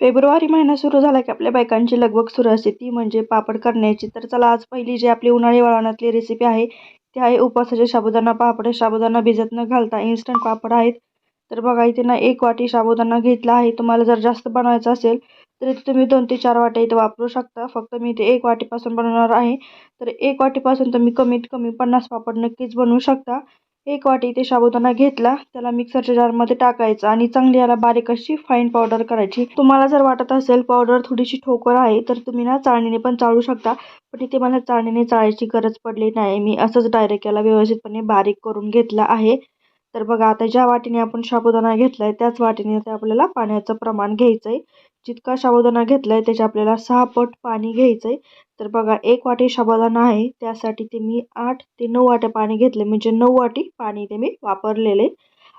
February महिना सुरू झाला की आपल्या बायकांची लगबग सुरू असते. ती म्हणजे पापड करण्याची. तर चला आज पहिली जी आपली उन्हाळी वळणातली रेसिपी आहे ती आहे उपवासाचे साबुदाणा पापड. साबुदाणा भिजत न घालता इन्स्टंट पापड आहेत. तर बघा इथे ना एक वाटी साबुदाणा घेतला आहे. तुम्हाला जर जास्त बनवायचं असेल तर इथे तुम्ही दोन ते चार वाट्या इथे वापरू शकता. फक्त मी इथे एक वाटीपासून बनवणार आहे. तर एक वाटीपासून तुम्ही कमीत कमी पन्नास पापड नक्कीच बनवू शकता. एक वाटी इथे साबुदाणा घेतला. त्याला मिक्सरच्या जारमध्ये टाकायचा आणि चांगली याला बारीक अशी फाईन पावडर करायची. तुम्हाला जर वाटत असेल पावडर थोडीशी ठोकर आहे तर तुम्ही ना चाळणीने पण चाळू शकता. पण इथे मला चाळणीने चाळायची गरज पडली नाही. मी असंच डायरेक्ट याला व्यवस्थितपणे बारीक करून घेतला आहे. तर बघा आता ज्या वाटीने आपण साबुदाणा घेतला आहे त्याच वाटीने ते आपल्याला पाण्याचं प्रमाण घ्यायचं आहे जितका साबुदाणा घेतला आहे त्याचे आपल्याला सहा पट पाणी घ्यायचं आहे तर बघा एक वाटी साबुदाणा आहे त्यासाठी ते मी आठ ते नऊ वाट्या पाणी घेतले म्हणजे नऊ वाटी पाणी ते मी वापरलेले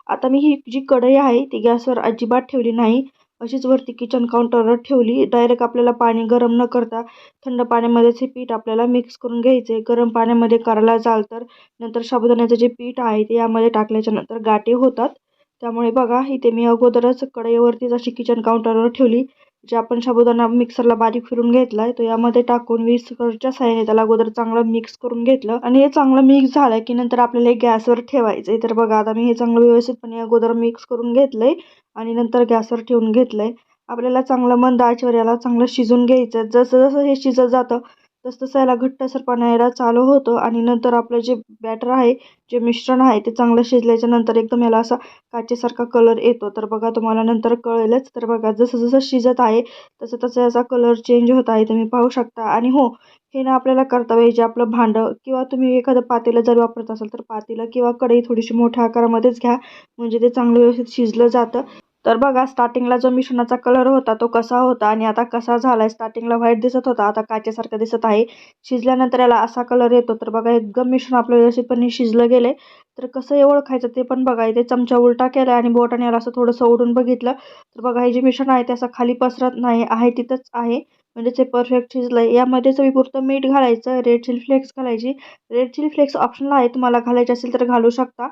आता मी ही जी कढई आहे ती गॅसवर अजिबात ठेवली नाही. अशीच वरती किचन काउंटरवर ठेवली. डायरेक्ट आपल्याला पाणी गरम न करता थंड पाण्यामध्येच हे पीठ आपल्याला मिक्स करून घ्यायचं. आहे गरम पाण्यामध्ये करायला जाल तर नंतर साबुदाण्याचं जे पीठ आहे ते यामध्ये टाकल्याच्या नंतर गाठी होतात. त्यामुळे बघा इथे मी अगोदरच कढईवरतीच अशी किचन काउंटरवर ठेवली. जे आपण साबुदाणा मिक्सरला बारीक फिरून घेतला आहे तो यामध्ये टाकून विस्करच्या साह्याने त्याला अगोदर चांगलं मिक्स करून घेतलं. आणि हे चांगलं मिक्स झालं की नंतर आपल्याला हे गॅसवर ठेवायचं आहे तर बघा आता मी हे चांगलं व्यवस्थितपणे अगोदर मिक्स करून घेतलं आहे आणि नंतर गॅसवर ठेवून घेतलं आहे आपल्याला चांगलं मंद आचेवर याला चांगलं शिजून घ्यायचं जसं जसं हे शिजत जातं तसतसा याला याला घट्टसरपणा यायला चालू होतं आणि नंतर आपलं जे बॅटर आहे जे मिश्रण आहे ते चांगलं शिजल्याच्या नंतर एकदम याला असा काचेसारखा कलर येतो. तर बघा तुम्हाला नंतर कळेलच. तर बघा जसं जसं शिजत आहे तसं तसं याचा कलर चेंज होत आहे तुम्ही पाहू शकता. आणि हो हे ना आपल्याला करता पाहिजे आपलं भांडं किंवा तुम्ही एखादं पातेलं जर वापरत असाल तर पातेलं किंवा कढई थोडीशी मोठ्या आकारामध्येच घ्या. म्हणजे ते चांगलं व्यवस्थित शिजलं जातं. तर बघा स्टार्टिंगला जो मिश्रणाचा कलर होता तो कसा होता आणि आता कसा झाला आहे स्टार्टिंगला व्हाईट दिसत होता आता काचेसारखा दिसत आहे. शिजल्यानंतर याला असा कलर येतो. तर बघा एकदम मिश्रण आपलं व्यवस्थितपणे शिजलं गेलं तर कसं हे ओळखायचं ते पण बघा इथे चमचा उलटा केला आणि बोटाने याला असं थोडंसं ओढून बघितलं. तर बघा हे जे मिश्रण आहे ते असं खाली पसरत नाही आहे तिथंच आहे. म्हणजे ते परफेक्ट शिजलं आहे यामध्ये चवीपुरतं मीठ घालायचं रेड चिली फ्लेक्स घालायची. रेड चिली फ्लेक्स ऑप्शनला आहे. तुम्हाला घालायचे असेल तर घालू शकता.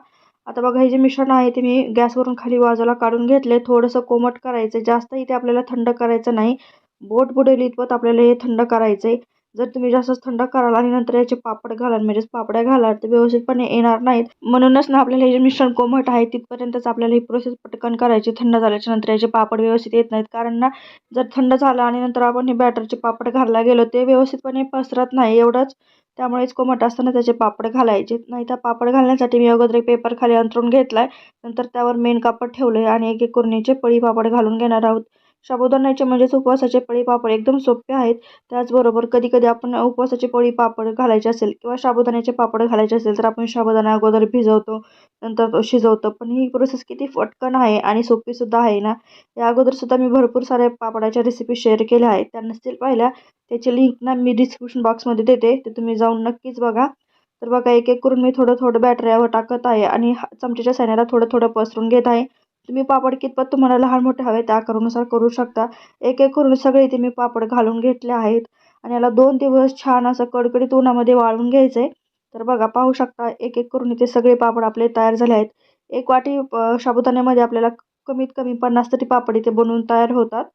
आता बघा हे जे मिश्रण आहे ते मी गॅसवरून खाली बाजूला काढून घेतले. थोडंसं कोमट करायचं जास्त इथे आपल्याला थंड करायचं नाही. बोट बुडेल इतपत आपल्याला हे थंड करायचं आहे जर तुम्ही जास्त थंड कराल आणि नंतर याचे पापड घालाल म्हणजेच पापड्या घालाल तर व्यवस्थितपणे येणार नाहीत. म्हणूनच ना आपल्याला हे जे मिश्रण कोमट आहे तिथपर्यंतच आपल्याला ही प्रोसेस पटकन करायची. थंड झाल्याच्यानंतर याचे पापड व्यवस्थित येत नाहीत. कारण ना जर थंड झालं आणि नंतर आपण हे बॅटरचे पापड घालायला गेलो ते व्यवस्थितपणे पसरत नाही. एवढंच. त्यामुळेच कोमट असताना त्याचे पापड घालायचे. नाही तर पापड घालण्यासाठी मी अगोदर एक पेपर खाली अंतरून घेतला आहे नंतर त्यावर मेन कापड ठेवलं आहे आणि एक एक कुर्णीचे पळी पापड घालून घेणार आहोत. साबुदाण्याचे म्हणजेच उपवासाचे पळी पापड एकदम सोपे आहेत. त्याचबरोबर कधी कधी आपण उपवासाचे पळी पापड घालायचे असेल किंवा साबुदाण्याचे पापड घालायचे असेल तर आपण साबुदाणा अगोदर भिजवतो नंतर तो शिजवतो. पण ही प्रोसेस किती फटकन आहे आणि सोपीसुद्धा आहे ना? या अगोदरसुद्धा मी भरपूर साऱ्या पापडाच्या रेसिपी शेअर केल्या आहेत. त्या नसतील पाहिल्या त्याची लिंक ना मी डिस्क्रिप्शन बॉक्समध्ये देते. ते तुम्ही जाऊन नक्कीच बघा. तर बघा एक एक करून मी थोडं थोडं बॅटर यावर टाकत आहे आणि चमच्याच्या सैन्याला थोडं थोडं पसरून घेत आहे. तुम्ही पापड कितपत तुम्हाला लहान मोठे हवे त्या आकारानुसार करू शकता. एक एक करून सगळे इथे मी पापड घालून घेतले आहेत. आणि याला दोन दिवस छान असं कडकडीत उन्हामध्ये वाळून घ्यायचं. आहे तर बघा पाहू शकता एक एक करून इथे सगळे पापड आपले तयार झाले आहेत. एक वाटी साबुदाण्यामध्ये आपल्याला कमीत कमी पन्नास तरी पापड इथे बनवून तयार होतात.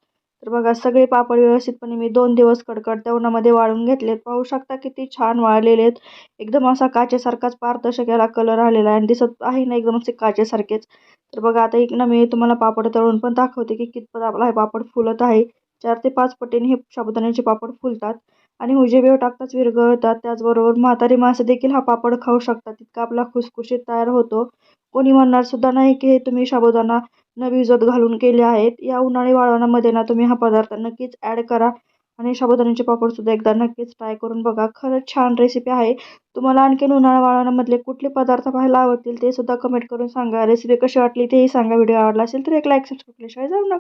तर बघा सगळे पापड व्यवस्थितपणे मी दोन दिवस कडकडत्या उन्हामध्ये वाळून घेतलेत. पाहू शकता किती छान वाळलेले आहेत. एकदम असा काचेसारखाच पारदर्शक याला कलर आलेला आहे आणि दिसत आहे ना एकदम असे काचेसारखेच. तर बघा आता एक ना मी तुम्हाला पापड तळून पण दाखवते की कितपत आपला हे पापड फुलत आहे. चार ते पाच पटीने हे साबुदाण्याचे पापड फुलतात. आणि हुजेबेव टाकताच विरघळतात. त्याचबरोबर म्हातारी माणसं देखील हा पापड खाऊ शकतात. तितका आपला खुसखुशीत तयार होतो. कोणी म्हणणार सुद्धा नाही की हे तुम्ही साबुदाणा न भिजत घालून केले आहेत. या उन्हाळी वाळवणामध्ये ना तुम्ही हा पदार्थ नक्कीच ॲड करा. आणि साबुदाण्याचे पापडसुद्धा एकदा नक्कीच ट्राय करून बघा. खरंच छान रेसिपी आहे. तुम्हाला आणखीन उन्हाळा वाळवणामधले कुठले पदार्थ पाहायला आवडतील ते सुद्धा कमेंट करून सांगा. रेसिपी कशी वाटली तेही सांगा. व्हिडिओ आवडला असेल तर एक लाईक सबस्क्राईब केल्याशिवाय जाऊ नका.